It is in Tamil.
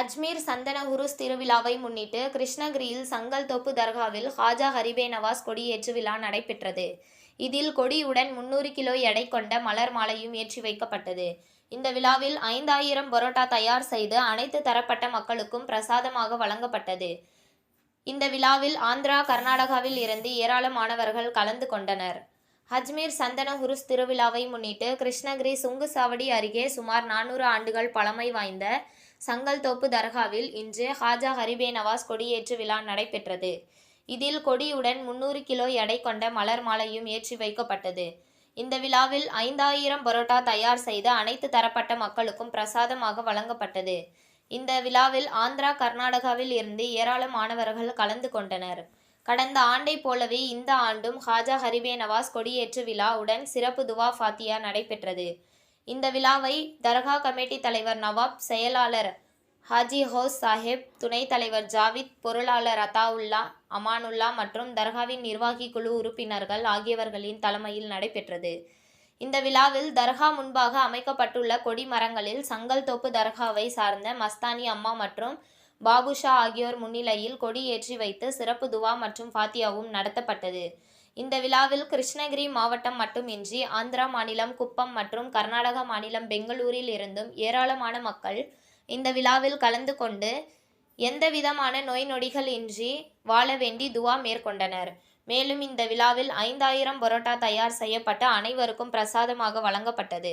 அஜ்மீர் சந்தன உருஸ் திருவிழாவை முன்னிட்டு கிருஷ்ணகிரியில் சங்கல் தோப்பு தர்காவில் ஹாஜா ஹரிபே நவாஸ் கொடியேற்று விழா நடைபெற்றது. இதில் கொடியுடன் முன்னூறு கிலோ எடை கொண்ட மலர் மாலையும் ஏற்றி வைக்கப்பட்டது. இந்த விழாவில் ஐந்தாயிரம் பரோட்டா தயார் செய்து அனைத்து தரப்பட்ட மக்களுக்கும் பிரசாதமாக வழங்கப்பட்டது. இந்த விழாவில் ஆந்திரா கர்நாடகாவில் இருந்து ஏராளமானவர்கள் கலந்து கொண்டனர். அஜ்மீர் சந்தன உருஸ் திருவிழாவை முன்னிட்டு கிருஷ்ணகிரி சுங்குசாவடி அருகே சுமார் நானூறு ஆண்டுகள் பழமை வாய்ந்த சங்கல்தோப்பு தர்காவில் இன்று ஹாஜா ஹரிபே நவாஸ் கொடியேற்று விழா நடைபெற்றது. இதில் கொடியுடன் முன்னூறு கிலோ எடை கொண்ட மலர் மாலையும் ஏற்றி வைக்கப்பட்டது. இந்த விழாவில் ஐந்தாயிரம் பரோட்டா தயார் செய்து அனைத்து தரப்பட்ட மக்களுக்கும் பிரசாதமாக வழங்கப்பட்டது. இந்த விழாவில் ஆந்திரா கர்நாடகாவில் இருந்து ஏராளமானவர்கள் கலந்து கொண்டனர். கடந்த ஆண்டை போலவே இந்த ஆண்டும் ஹாஜா ஹரிபே நவாஸ் கொடியேற்று விழா உடன் சிறப்பு துவா ஃபாத்தியா நடைபெற்றது. இந்த விழாவை தர்கா கமிட்டி தலைவர் நவாப் செயலாளர் ஹாஜி ஹோஸ் சாஹிப் துணைத் தலைவர் ஜாவித் பொருளாளர் அத்தாவுல்லா அமானுல்லா மற்றும் தர்காவின் நிர்வாகி குழு உறுப்பினர்கள் ஆகியவர்களின் தலைமையில் நடைபெற்றது. இந்த விழாவில் தர்கா முன்பாக அமைக்கப்பட்டுள்ள கொடி மரங்களில் சங்கல் தோப்பு தர்காவை சார்ந்த மஸ்தானி அம்மா மற்றும் பாபுஷா ஆகியோர் முன்னிலையில் கொடி ஏற்றி வைத்து சிறப்பு துவா மற்றும் ஃபாத்தியாவும் நடத்தப்பட்டது. இந்த விழாவில் கிருஷ்ணகிரி மாவட்டம் மட்டுமின்றி ஆந்திரா மாநிலம் குப்பம் மற்றும் கர்நாடக மாநிலம் பெங்களூரில் இருந்தும் ஏராளமான மக்கள் இந்த விழாவில் கலந்து கொண்டு எந்த விதமான நோய் நொடிகள் இன்றி வாழ வேண்டி துவா மேற்கொண்டனர். மேலும் இந்த விழாவில் ஐந்தாயிரம் பரோட்டா தயார் செய்யப்பட்டு அனைவருக்கும் பிரசாதமாக வழங்கப்பட்டது.